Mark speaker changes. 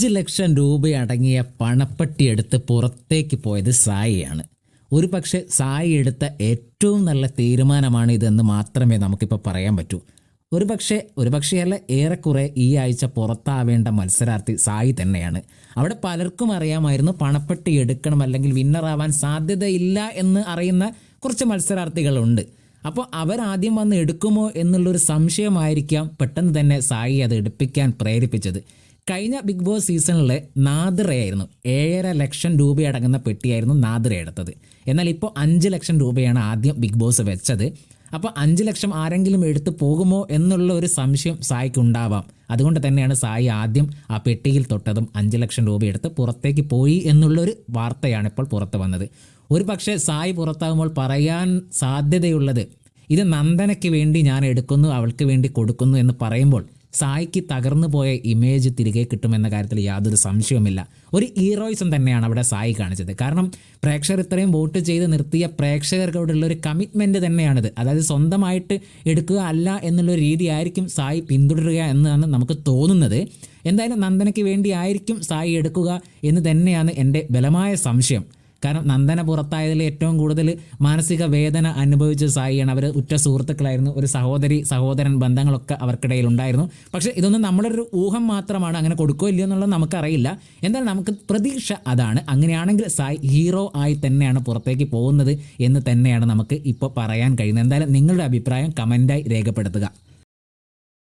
Speaker 1: അഞ്ച് ലക്ഷം രൂപ അടങ്ങിയ പണപ്പെട്ടി എടുത്ത് പുറത്തേക്ക് പോയത് സായിയാണ്. ഒരു പക്ഷേ സായി എടുത്ത ഏറ്റവും നല്ല തീരുമാനമാണ് ഇതെന്ന് മാത്രമേ നമുക്കിപ്പോൾ പറയാൻ പറ്റൂ. ഒരു പക്ഷേ ഒരു പക്ഷേയല്ല ഏറെക്കുറെ ഈ ആഴ്ച പുറത്താവേണ്ട മത്സരാർത്ഥി സായി തന്നെയാണ്. അവിടെ പലർക്കും അറിയാമായിരുന്നു പണപ്പെട്ടി എടുക്കണം അല്ലെങ്കിൽ വിന്നറാവാൻ സാധ്യതയില്ല എന്ന് അറിയുന്ന കുറച്ച് മത്സരാർത്ഥികളുണ്ട്. അപ്പോൾ അവരാദ്യം വന്ന് എടുക്കുമോ എന്നുള്ളൊരു സംശയമായിരിക്കാം പെട്ടെന്ന് തന്നെ സായി അത് എടുപ്പിക്കാൻ പ്രേരിപ്പിച്ചത്. കഴിഞ്ഞ ബിഗ് ബോസ് സീസണിലെ നാദ്രയായിരുന്നു ഏഴര ലക്ഷം രൂപയടങ്ങുന്ന പെട്ടിയായിരുന്നു നാദ്ര എടുത്തത്. എന്നാൽ ഇപ്പോൾ അഞ്ച് ലക്ഷം രൂപയാണ് ആദ്യം ബിഗ് ബോസ് വെച്ചത്. അപ്പോൾ അഞ്ച് ലക്ഷം ആരെങ്കിലും എടുത്തു പോകുമോ എന്നുള്ള ഒരു സംശയം സായിക്ക് ഉണ്ടാവാം. അതുകൊണ്ട് തന്നെയാണ് സായി ആദ്യം ആ പെട്ടിയിൽ തൊട്ടതും അഞ്ച് ലക്ഷം രൂപ എടുത്ത് പുറത്തേക്ക് പോയി എന്നുള്ളൊരു വാർത്തയാണ് ഇപ്പോൾ പുറത്ത് വന്നത്. ഒരു പക്ഷേ സായി പുറത്താകുമ്പോൾ പറയാൻ സാധ്യതയുള്ളത് ഇത് നന്ദനയ്ക്ക് വേണ്ടി ഞാൻ എടുക്കുന്നു അവൾക്ക് വേണ്ടി കൊടുക്കുന്നു എന്ന് പറയുമ്പോൾ സായിക്ക് തകർന്നു പോയ ഇമേജ് തിരികെ കിട്ടുമെന്ന കാര്യത്തിൽ യാതൊരു സംശയവുമില്ല. ഒരു ഹീറോയിസം തന്നെയാണ് അവിടെ സായി കാണിച്ചത്. കാരണം പ്രേക്ഷകർ ഇത്രയും വോട്ട് ചെയ്ത് നിർത്തിയ പ്രേക്ഷകർക്കോടുള്ള ഒരു കമ്മിറ്റ്മെന്റ് തന്നെയാണിത്. അതായത് സ്വന്തമായിട്ട് എടുക്കുക അല്ല എന്നുള്ള രീതിയായിരിക്കും സായി പിന്തുടരുക എന്നാണ് നമുക്ക് തോന്നുന്നത്. എന്തായാലും നന്ദനയ്ക്ക് വേണ്ടിയായിരിക്കും സായി എടുക്കുക എന്ന് തന്നെയാണ് എന്റെ ബലമായ സംശയം. കാരണം നന്ദന പുറത്തായതിൽ ഏറ്റവും കൂടുതൽ മാനസിക വേദന അനുഭവിച്ച സായിയാണ് അവർ ഉറ്റ സുഹൃത്തുക്കളായിരുന്നു. ഒരു സഹോദരി സഹോദരൻ ബന്ധങ്ങളൊക്കെ അവർക്കിടയിൽ ഉണ്ടായിരുന്നു. പക്ഷേ ഇതൊന്നും നമ്മുടെ ഒരു ഊഹം മാത്രമാണ് അങ്ങനെ കൊടുക്കോ ഇല്ലയോ എന്നുള്ളത് നമുക്കറിയില്ല. എന്നാൽ നമുക്ക് പ്രതീക്ഷ അതാണ്. അങ്ങനെയാണെങ്കിൽ സായി ഹീറോ ആയി തന്നെയാണ് പുറത്തേക്ക് പോകുന്നത് എന്ന് തന്നെയാണ് നമുക്ക് ഇപ്പോൾ പറയാൻ കഴിയുന്നത്. എന്തായാലും നിങ്ങളുടെ അഭിപ്രായം കമന്റായി രേഖപ്പെടുത്തുക.